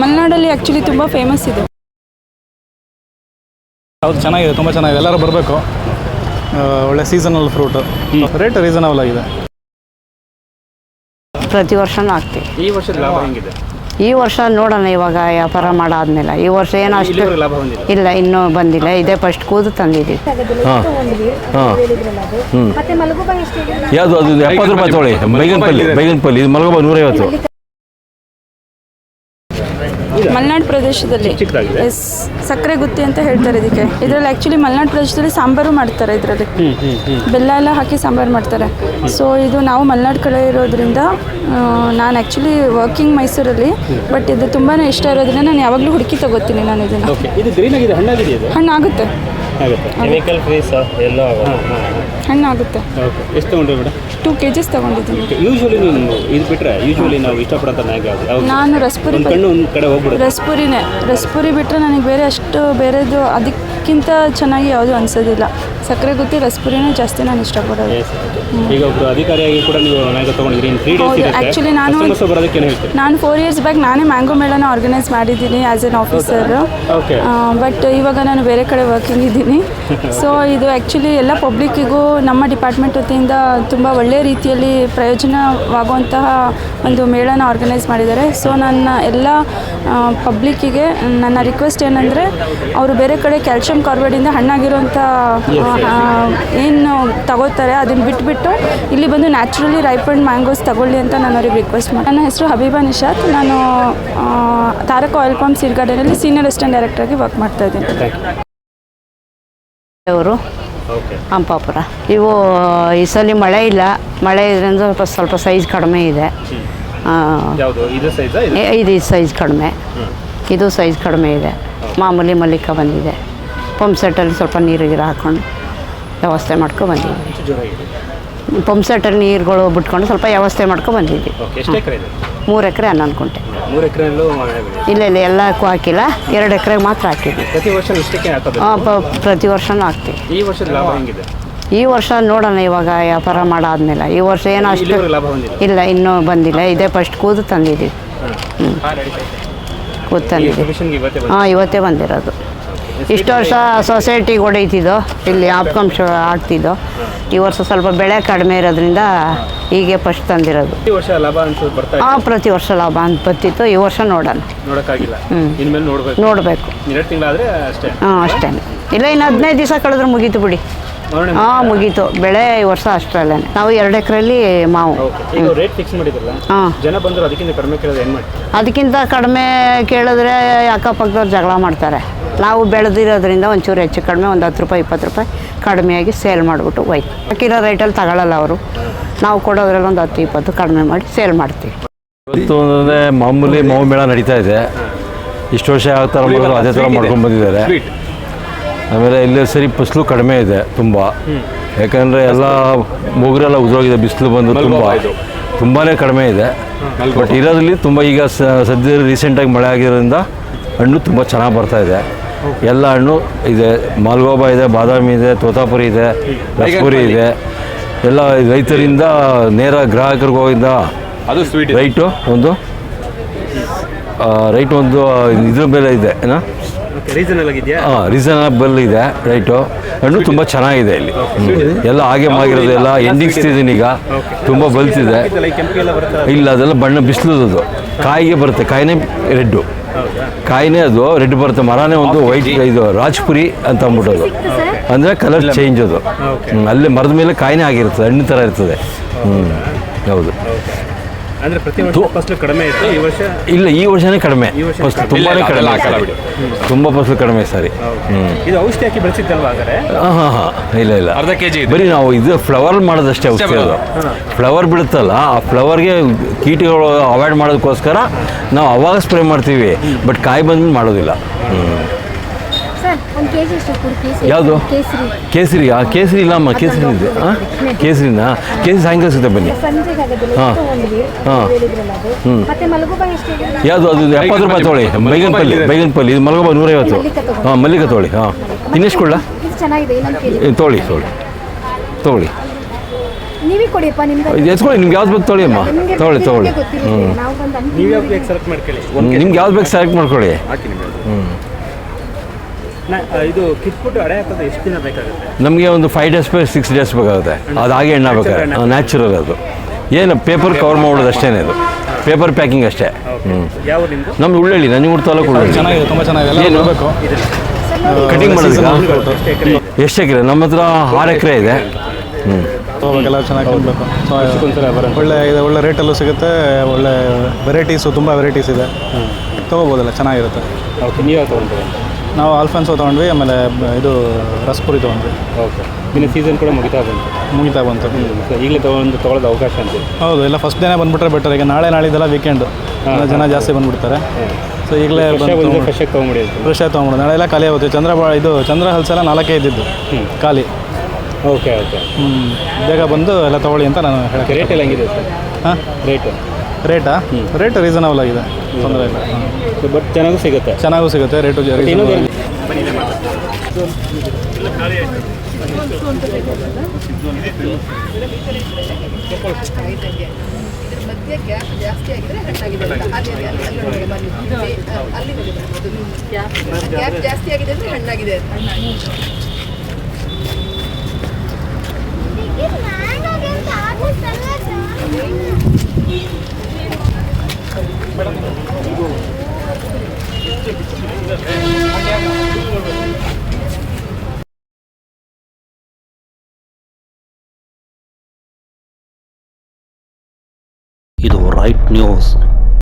ಮಲೆನಾಡಲ್ಲಿ ಆ್ಯಕ್ಚುಲಿ ತುಂಬ ಫೇಮಸ್ ಇದೆ. ಹೌದು ಚೆನ್ನಾಗಿದೆ ತುಂಬ ಚೆನ್ನಾಗಿದೆ. ಎಲ್ಲರೂ ಬರಬೇಕು. ಒಳ್ಳೆ ಸೀಸನಲ್ ಫ್ರೂಟು ರೇಟ್ ರೀಸನಬಲ್ ಆಗಿದೆ. ಪ್ರತಿ ವರ್ಷನೂ ಆಗ್ತಿ ಈ ವರ್ಷ ಲಾಭ ಹೆಂಗಿದೆ? ಈ ವರ್ಷ ನೋಡೋಣ ಇವಾಗ ವ್ಯಾಪಾರ ಮಾಡಾದ್ಮೇಲೆ. ಈ ವರ್ಷ ಏನು ಅಷ್ಟು ಲಾಭ ಬಂದಿಲ್ಲ? ಇಲ್ಲ ಇನ್ನೂ ಬಂದಿಲ್ಲ. ಇದೇ ಫಸ್ಟ್ ಕೂದು ತಂದಿದ್ದೀವಿ. ಹಾಂ ಹಾಂ. ಹ್ಞೂ ಯಾವುದು ಅದು ಎಪ್ಪತ್ತು ರೂಪಾಯಿ ತೊಳಿ ಬೈಗನ್ ಪಲ್ಲಿ ಬೈಗನ್ ಪಲ್ಲಿ ಇದು ಮಲಗೋಬ ನೂರೈವತ್ತು. ಮಲೆನಾಡು ಪ್ರದೇಶದಲ್ಲಿ. ಚಿಕ್ಕದಾಗಿದೆ. ಎಸ್ ಸಕ್ಕರೆ ಗುತ್ತಿ ಅಂತ ಹೇಳ್ತಾರೆ ಇದಕ್ಕೆ. ಇದರಲ್ಲಿ ಆ್ಯಕ್ಚುಲಿ ಮಲೆನಾಡು ಪ್ರದೇಶದಲ್ಲಿ ಸಾಂಬಾರು ಮಾಡ್ತಾರೆ ಇದರಲ್ಲಿ. ಬೆಲ್ಲ ಎಲ್ಲ ಹಾಕಿ ಸಾಂಬಾರು ಮಾಡ್ತಾರೆ. ಸೊ ಇದು ನಾವು ಮಲೆನಾಡು ಕಡೆ ಇರೋದ್ರಿಂದ ನಾನು ಆ್ಯಕ್ಚುಲಿ ವರ್ಕಿಂಗ್ ಮೈಸೂರಲ್ಲಿ ಬಟ್ ಇದು ತುಂಬಾ ಇಷ್ಟ ಇರೋದ್ರಿಂದ ನಾನು ಯಾವಾಗಲೂ ಹುಡುಕಿ ತಗೋತೀನಿ ನಾನು ಇದನ್ನು. ಓಕೆ ಆಗುತ್ತೆ. ಕೆಮಿಕಲ್ ಫ್ರೀ ಸರ್ ಎಲ್ಲೋ ಆಗುತ್ತೆ. ಓಕೆ ಎಷ್ಟು ತೊಗೊಂಡ್ರಿ ಮೇಡಮ್? ಟೂ ಕೆ ಜಿಸ್ ತೊಗೊಂಡಿದ್ದೀನಿ ಯೂಶ್ವಲಿ ನೀವು ಇದು ಬಿಟ್ಟರೆ ಯೂಶ್ವಲಿ ನಾವು ಇಷ್ಟಪಡೋ ನಾಯಕ ಯಾವುದು ಯಾವುದು? ನಾನು ರಸ್ಪುರಿ ಒಂದು ಕಣ್ಣು ಒಂದು ಕಡೆ ಹೋಗ್ಬಿಡುತ್ತೆ. ರಸ್ಪುರಿನೇ. ರಸ್ಪುರಿ ಬಿಟ್ಟರೆ ನನಗೆ ಬೇರೆ ಅಷ್ಟು ಬೇರೆದು ಅದಕ್ಕಿಂತ ಚೆನ್ನಾಗಿ ಯಾವುದು ಅನ್ಸೋದಿಲ್ಲ. ಸಕ್ಕರೆ ಗುತ್ತಿ ರಸ್ಪುರಿನೇ ಜಾಸ್ತಿ ನಾನು ಇಷ್ಟಪಡೋದು. Yes. ಈಗ ಒಬ್ಬರು ಅಧಿಕಾರಿಯಾಗಿ ಕೂಡ ನೀವು ಮ್ಯಾಂಗೋ ತೊಗೊಂಡಿದ್ದೀರಿ. ಇನ್ನು ತ್ರೀ ಡೇಸ್ ಹೌದು, ಇರುತ್ತೆ. actually ನಾನು- ಕಸ್ಟಮರ್ಸ್ ಬರೋದಕ್ಕೆ ಏನು ಹೇಳ್ತೀರಿ? ನಾನು ಫೋರ್ ಇಯರ್ಸ್ ಬ್ಯಾಕ್ ನಾನೇ ಮ್ಯಾಂಗೋ ಮೇಳನ ಆರ್ಗನೈಸ್ ಮಾಡಿದ್ದೀನಿ ಆ್ಯಸ್ ಎನ್ ಆಫೀಸರ್. ಬಟ್ ಇವಾಗ ನಾನು ಬೇರೆ ಕಡೆ ವರ್ಕಿಂಗ್ ಇದ್ದೀನಿ. ಸೊ ಇದು ಆ್ಯಕ್ಚುಲಿ ಎಲ್ಲ ಪಬ್ಲಿಕ್ಕಿಗೂ ನಮ್ಮ ಡಿಪಾರ್ಟ್ಮೆಂಟ್ ವತಿಯಿಂದ ತುಂಬ ಒಳ್ಳೆಯ ರೀತಿಯಲ್ಲಿ ಪ್ರಯೋಜನವಾಗುವಂತಹ ಒಂದು ಮೇಳನ ಆರ್ಗನೈಸ್ ಮಾಡಿದ್ದಾರೆ. ಸೊ ನನ್ನ ಎಲ್ಲ ಪಬ್ಲಿಕ್ಕಿಗೆ ನನ್ನ ರಿಕ್ವೆಸ್ಟ್ ಏನಂದರೆ ಅವರು ಬೇರೆ ಕಡೆ ಕ್ಯಾಲ್ಶಿಯಂ ಕಾರ್ಬೈಡಿಂದ ಹಣ್ಣಾಗಿರುವಂಥ ಏನು ತಗೋತಾರೆ ಅದನ್ನು ಬಿಟ್ಬಿಟ್ಟು ಇಲ್ಲಿ ಬಂದು ನ್ಯಾಚುರಲಿ ರೈಪಂಡ್ ಮ್ಯಾಂಗೋಸ್ ತಗೊಳ್ಳಿ ಅಂತ ನಾನು ಅವ್ರಿಗೆ ರಿಕ್ವೆಸ್ಟ್ ಮಾಡಿ ನನ್ನ ಹೆಸರು ಹಬೀಬಾ ನಿಶಾತ್. ನಾನು ಆ, ತಾರಕ ಆಯಿಲ್ ಪಂಪ್ ಸಿರ್ಗಾರ್ಡನಲ್ಲಿ ಸೀನಿಯರ್ ಅಸಿಸ್ಟೆಂಟ್ ಡೈರೆಕ್ಟರಾಗಿ ವರ್ಕ್ ಮಾಡ್ತಾ ಇದ್ದೀನಿ. ಅವರು ಓಕೆ ಹಂಪಾಪುರ. ಇವು ಈ ಸಲ ಮಳೆ ಇಲ್ಲ. ಮಳೆ ಇದರಿಂದ ಸ್ವಲ್ಪ ಸ್ವಲ್ಪ ಸೈಜ್ ಕಡಿಮೆ ಇದೆ. ಇದು ಸೈಜ್ ಕಡಿಮೆ. ಇದು ಸೈಜ್ ಕಡಿಮೆ ಇದೆ. ಮಾಮೂಲಿ ಮಲ್ಲಿಕ ಬಂದಿದೆ. ಪಂಪ್ ಸೆಟ್ಟಲ್ಲಿ ಸ್ವಲ್ಪ ನೀರು ಗೀರು ಹಾಕ್ಕೊಂಡು ವ್ಯವಸ್ಥೆ ಮಾಡ್ಕೊಂಡು ಜೋರಾಗಿದೆ. ಪಂಪ್ ಸೆಟ್ಟಲ್ಲಿ ನೀರುಗಳು ಬಿಟ್ಕೊಂಡು ಸ್ವಲ್ಪ ವ್ಯವಸ್ಥೆ ಮಾಡ್ಕೊಂಡು ಬಂದಿದ್ವಿ. ಮೂರು ಎಕರೆ ಹನ್ನೊಂದು ಕುಂಟೆ ಇಲ್ಲ ಇಲ್ಲ ಎಲ್ಲಕ್ಕೂ ಹಾಕಿಲ್ಲ. ಎರಡು ಎಕರೆ ಮಾತ್ರ ಹಾಕಿದ್ವಿ. ಪ್ರತಿ ವರ್ಷನೂ ಹಾಕ್ತೀವಿ. ಈ ವರ್ಷ ನೋಡೋಣ ಇವಾಗ ವ್ಯಾಪಾರ ಮಾಡಾದ್ಮೇಲೆ. ಈ ವರ್ಷ ಏನೋ ಅಷ್ಟು ಇಲ್ಲ ಇನ್ನೂ ಬಂದಿಲ್ಲ. ಇದೇ ಫಸ್ಟ್ ಕೂದು ತಂದಿದ್ದೀವಿ. ಕೂದು ತಂದಿದ್ದೀವಿ. ಹಾಂ ಇವತ್ತೇ ಬಂದಿರೋದು. ಇಷ್ಟು ವರ್ಷ ಸೊಸೈಟಿಗೆ ಹೊಡೀತಿದ್ದೋ ಇಲ್ಲಿ ಆಪ್ಕಾಂಶ ಆಗ್ತಿದ್ದೋ ಈ ವರ್ಷ ಸ್ವಲ್ಪ ಬೆಳೆ ಕಡಿಮೆ ಇರೋದ್ರಿಂದ ಹೀಗೆ ಫಸ್ಟ್ ತಂದಿರೋದು. ಪ್ರತಿ ವರ್ಷ ಲಾಭ ಅಂತ ಬರ್ತಾ ಇದೆ? ಹಾಂ ಪ್ರತಿ ವರ್ಷ ಲಾಭ ಅಂತ ಬರ್ತಿತ್ತು ಈ ವರ್ಷ ನೋಡೋಣ ನೋಡೋಕ್ಕಾಗಿಲ್ಲ. ಹ್ಮ್. ಇನ್ಮೇಲೆ ನೋಡ್ಬೇಕು. ನೋಡಬೇಕು. ಎರಡು ತಿಂಗಳಾದ್ರೆ ಅಷ್ಟೇ. ಹಾಂ ಅಷ್ಟೇ. ಇಲ್ಲ ಇನ್ನು ಹದಿನೈದು ದಿವಸ ಕಳೆದ್ರೆ ಮುಗೀತು ಬಿಡಿ. ಹಾಂ ಮುಗೀತು? ಬೆಳೆ ಈ ವರ್ಷ ಅಷ್ಟರಲ್ಲೇ ನಾವು ಎರಡು ಎಕರೆಯಲ್ಲಿ ಮಾವು. ಓಕೆ. ಈಗ ರೇಟ್ ಫಿಕ್ಸ್ ಮಾಡಿದ್ರಲ್ಲ? ಹಾಂ. ಜನ ಬಂದರು ಅದಕ್ಕಿಂತ ಕಡಿಮೆ ಕೇಳೋದು ಏನು ಮಾಡ್ತೀವಿ ಅದಕ್ಕಿಂತ ಕಡಿಮೆ ಕೇಳಿದ್ರೆ ಅಕ್ಕಪಕ್ಕದವ್ರು ಜಗಳ ಮಾಡ್ತಾರೆ. ನಾವು ಬೆಳೆದಿರೋದ್ರಿಂದ ಒಂಚೂರು ಹೆಚ್ಚು ಕಡಿಮೆ ಒಂದು ಹತ್ತು ರೂಪಾಯಿ ಇಪ್ಪತ್ತು ರೂಪಾಯಿ ಕಡಿಮೆಯಾಗಿ ಸೇಲ್ ಮಾಡಿಬಿಟ್ಟು ಹೋಯ್ತು. ಹಾಕಿರೋ ರೇಟಲ್ಲಿ ತಗೊಳ್ಳಲ್ಲ ಅವರು. ನಾವು ಕೊಡೋದ್ರಲ್ಲಿ ಒಂದು ಹತ್ತು ಇಪ್ಪತ್ತು ಕಡಿಮೆ ಮಾಡಿ ಸೇಲ್ ಮಾಡ್ತೀವಿ. ಇವತ್ತು ಅಂದರೆ ಮಾಮೂಲಿ ಮಾವು ಮೇಳ ನಡೀತಾ ಇದೆ. ಇಷ್ಟು ವರ್ಷ ಯಾವ ಥರ ಮಾಡಿದ್ರು ಅದೇ ಥರ ಮಾಡ್ಕೊಂಡು ಬಂದಿದ್ದಾರೆ. ಆಮೇಲೆ ಇಲ್ಲಿ ಸರಿ ಫಸಲು ಕಡಿಮೆ ಇದೆ ತುಂಬ. ಯಾಕಂದರೆ ಎಲ್ಲ ಮೂಗರೆಲ್ಲ ಉದುರೋಗಿದೆ ಬಿಸಿಲು ಬಂದು ತುಂಬ. ತುಂಬಾ ಕಡಿಮೆ ಇದೆ. ಬಟ್ ಇರೋದ್ರಲ್ಲಿ ತುಂಬ ಈಗ ಸ- ಸದ್ಯ ರೀಸೆಂಟಾಗಿ ಮಳೆ ಆಗಿರೋದ್ರಿಂದ ಹಣ್ಣು ತುಂಬ ಚೆನ್ನಾಗಿ ಬರ್ತಾ ಇದೆ. ಎಲ್ಲ ಹಣ್ಣು ಇದೆ. ಮಾಲ್ಗೋಬಾ ಇದೆ ಬಾದಾಮಿ ಇದೆ ತೋತಾಪುರಿ ಇದೆ ರಸ್ಪುರಿ ಇದೆ. ಎಲ್ಲ ರೈತರಿಂದ ನೇರ ಗ್ರಾಹಕರಿಗೆ ಹೋಗಿದ್ದ ಅದು ಸ್ವೀಟ್ ರೈಟು ಒಂದು ರೈಟ್ ಒಂದು ಇದ್ರ ಮೇಲೆ ಇದೆ ಏನಾ? ಓಕೆ ರೀಸನಲ್ ಆಗಿದೆಯಾ? ಹಾಂ ರೀಸನಬಲ್ ಇದೆ ರೈಟು. ಹಣ್ಣು ತುಂಬ ಚೆನ್ನಾಗಿದೆ ಇಲ್ಲಿ. ಎಲ್ಲ ಹಾಗೆ ಆಗಿರೋದು ಎಲ್ಲ ಎಂಡಿಂಗ್ ಸೀಸನ್ ಈಗ. ತುಂಬ ಬಲ್ತಿದೆ. ಇಲ್ಲ ಅದೆಲ್ಲ ಬಣ್ಣ ಬಿಸಿಲದು ಕಾಯಿಗೆ ಬರುತ್ತೆ. ಕಾಯಿನೇ ರೆಡ್ಡು. ಕಾಯಿನೇ ಅದು ರೆಡ್ ಬರುತ್ತೆ. ಮರನೇ ಒಂದು ವೈಟ್ ಇದು ರಾಜ್ಪುರಿ ಅಂತ ಅಂದ್ಬಿಟ್ಟು ಅಂದ್ರೆ ಅಂದರೆ ಕಲರ್ ಚೇಂಜ್ ಅದು. ಅಲ್ಲಿ ಅಲ್ಲೇ ಮರದ ಮೇಲೆ ಕಾಯಿನೇ ಆಗಿರ್ತದೆ ಹಣ್ಣು ಥರ ಇರ್ತದೆ. ಹ್ಞೂ ಹೌದು. ಅಂದ್ರೆ ಪ್ರತಿ ವರ್ಷ ಫಸಲು ಕಡಿಮೆ ಇತ್ತು ಈ ವರ್ಷ? ಇಲ್ಲ ಈ ವರ್ಷನೇ ಕಡಿಮೆ. ಫಸ್ಟ್ ಕಡಿಮೆ. ತುಂಬಾ ಇಲ್ಲ, ಕಡಿಮೆ ಸರಿ. ತುಂಬ ಫಸಲು ಕಡಿಮೆ ಸರಿ. ಹ್ಞೂ ಇದು ಔಷಧಿ ಹಾಕಿ ಬೆಳೆಸಿದ್ದಲ್ವ ಹಾಗಾದ್ರೆ? ಹಾಂ ಹಾಂ ಹಾಂ. ಇಲ್ಲ ಇಲ್ಲ. ಅರ್ಧ ಕೆಜಿ ಇದೆ. ಬರೀ ನಾವು ಇದು ಫ್ಲವರ್ ಮಾಡೋದಷ್ಟೇ ಔಷಧಿ ಅದು. ಫ್ಲವರ್ ಬಿಡುತ್ತಲ್ಲ ಆ ಫ್ಲವರ್ಗೆ ಕೀಟಗಳು ಅವಾಯ್ಡ್ ಮಾಡೋದಕ್ಕೋಸ್ಕರ ನಾವು ಅವಾಗ ಸ್ಪ್ರೇ ಮಾಡ್ತೀವಿ ಬಟ್ ಕಾಯಿ ಬಂದ್ ಮಾಡೋದಿಲ್ಲ. ಹ್ಞೂ ಸರ್ ಒಂದು ಕೆ ಜಿ ಎಷ್ಟು ಕೊಡಿ ಕೇಸರಿ ಯಾವುದು ಕೇಸರಿ ಕೇಸರಿ. ಆ ಕೇಸರಿ. ಇಲ್ಲಮ್ಮ ಕೇಸರಿ ಇದೆ. ಹಾಂ ಕೇಸರಿನಾ? ಕೇಸರಿ ಸಾಯಂಕಾಲ ಸಿಗುತ್ತೆ ಬನ್ನಿ. ಹಾಂ. ಹಾಂ. ಹ್ಞೂ? ಯಾವುದು? ಅದು ಎಪ್ಪತ್ತು ರೂಪಾಯಿ ತೊಗೊಳ್ಳಿ ಬೈಗನ್ ಪಲ್ಲಿ ಬೈಗನ್ ಪಲ್ಲಿ ಇದು ಮಲಗೋಬ ನೂರೈವತ್ತು. ಹಾಂ ಮಲ್ಲಿಗೆ ತೊಗೊಳ್ಳಿ ಹಾಂ. ಇನ್ನೆಷ್ಟು ಕೊಡ್ಲಾ? ತೊಗೊಳ್ಳಿ ತೊಗೊಳ್ಳಿ ತೊಗೊಳ್ಳಿ ನೀವೇ ಕೊಡಿಯಪ್ಪ ನಿಮ್ಗೆ ಎತ್ಕೊಳ್ಳಿ ನಿಮ್ಗೆ ಯಾವ್ದು ಬೇಕು ತೊಗೊಳ್ಳಿ ಅಮ್ಮ. ತೊಳಿ ತೊಗೊಳ್ಳಿ ತೊಗೊಳ್ಳಿ ಹ್ಞೂ ನಾವು ಬಂದು ನೀವು ಯಾವ ಬೇಕು ಸೆಲೆಕ್ಟ್ ಮಾಡ್ಕೊಳ್ಳಿ. ನಿಮ್ಗೆ ಯಾವ್ದು ಬೇಕು ಸೆಲೆಕ್ಟ್ ಮಾಡ್ಕೊಳ್ಳಿ. ಹಾಕಿ ನಿಮಗೆ ಹ್ಞೂ ಇದು ಕಿತ್ಬಿಟ್ಟು ಅಡೆ ಹಾಕೋದು ಎಷ್ಟು ದಿನ ಬೇಕಾಗುತ್ತೆ? ನಮಗೆ ಒಂದು ಫೈವ್ ಡೇಸ್ ಬೇಕು ಸಿಕ್ಸ್ ಡೇಸ್ ಬೇಕಾಗುತ್ತೆ. ಅದು ಹಾಗೆ ಎಣ್ಣೆ ಬೇಕಾದ್ರೆ ನ್ಯಾಚುರಲ್ ಅದು. ಏನು ಪೇಪರ್ ಕವರ್ ಮಾಡೋದು ಅಷ್ಟೇ ಇದು. ಪೇಪರ್ ಪ್ಯಾಕಿಂಗ್ ಅಷ್ಟೇ. ಹ್ಞೂ ನಮ್ದು? ಉಳ್ಳಳ್ಳಿ ನಂಜನಗೂಡು ತಾಲೂಕು ಉಳ್ಳಳ್ಳಿ ಚೆನ್ನಾಗಿದೆ ತುಂಬ ಚೆನ್ನಾಗಿದೆ. ಏನು? ಕಟಿಂಗ್ ಮಾಡೋದು ಎಷ್ಟು ಎಕರೆ? ನಮ್ಮ ಹತ್ರ ಆರು ಎಕರೆ ಇದೆ. ಹ್ಞೂ ತೊಗೋಬೇಕೆಲ್ಲ ಚೆನ್ನಾಗಿ ಒಳ್ಳೆ ಇದೆ ಒಳ್ಳೆ ರೇಟಲ್ಲೂ ಸಿಗುತ್ತೆ. ಒಳ್ಳೆ ವೆರೈಟೀಸು ತುಂಬ ವೆರೈಟೀಸ್ ಇದೆ. ತೊಗೋಬೋದಲ್ಲ ಚೆನ್ನಾಗಿರುತ್ತೆ. ಓಕೆ ನೀವು ನಾವು ಆಲ್ಫನ್ಸೋ ತೊಗೊಂಡ್ವಿ ಆಮೇಲೆ ಬ- ಇದು ರಸ್ಪುರಿ ತೊಗೊಂಡ್ವಿ. ಓಕೆ. ಇನ್ನು ಸೀಸನ್ ಕೂಡ ಮುಗಿತಾ ಬಂತು. ಮುಗಿತಾ ಬಂತು. ಸೊ ಈಗಲೇ ತೊಗೊಂಡು ತೊಗೊಳೋದು ಅವಕಾಶ ಅಂತ ಹೌದು ಎಲ್ಲ ಫಸ್ಟ್ ಡೇನೇ ಬಂದುಬಿಟ್ರೆ ಬೆಟರ್ ಈಗ ನಾಳೆ ನಾಳಿದ್ದೆಲ್ಲ ವೀಕೆಂಡು ಜನ ಜಾಸ್ತಿ ಬಂದುಬಿಡ್ತಾರೆ. ಸೊ ಈಗಲೇ ಫ್ರೆಶ್ ಬಂದು ಬಂದರೆ ತೊಗೊಂಬಿಡಿ ಅಂತ. ಫ್ರೆಶ್ ಆಗಿ ತೊಗೊಂಬಿಡು ನಾಳೆ ಎಲ್ಲ ಖಾಲಿ ಆಗುತ್ತೆ. ಚಂದ್ರ ಬಾ ಇದು ಚಂದ್ರ ಹಲ್ಸೆಲ್ಲ ನಾಲ್ಕೇ ಇದ್ದಿದ್ದು. ಖಾಲಿ. Okay okay. ಹ್ಞೂ ಬೇಗ ಬಂದು ಎಲ್ಲ ತೊಗೊಳ್ಳಿ ಅಂತ ನಾನು ಹೇಳಕ್ಕೆ ರೇಟ್ ಎಲ್ಲ ಹೆಂಗಿದೆ ಸರ್? ಹಾಂ? ರೇಟು ರೇಟಾ? ರೇಟ್ ರೀಸನಬಲ್ ಆಗಿದೆ. ತೊಂದರೆ ಇಲ್ಲ. ಬಟ್ ಚೆನ್ನಾಗೂ ಸಿಗುತ್ತೆ. ಚೆನ್ನಾಗೂ ಸಿಗುತ್ತೆ ರೇಟು ಜಾಸ್ತಿ ಆಗಿದೆ ಅಂದ್ರೆ ಹಣ್ಣಾಗಿದೆ ಇದು ರೈಟ್ ನ್ಯೂಸ್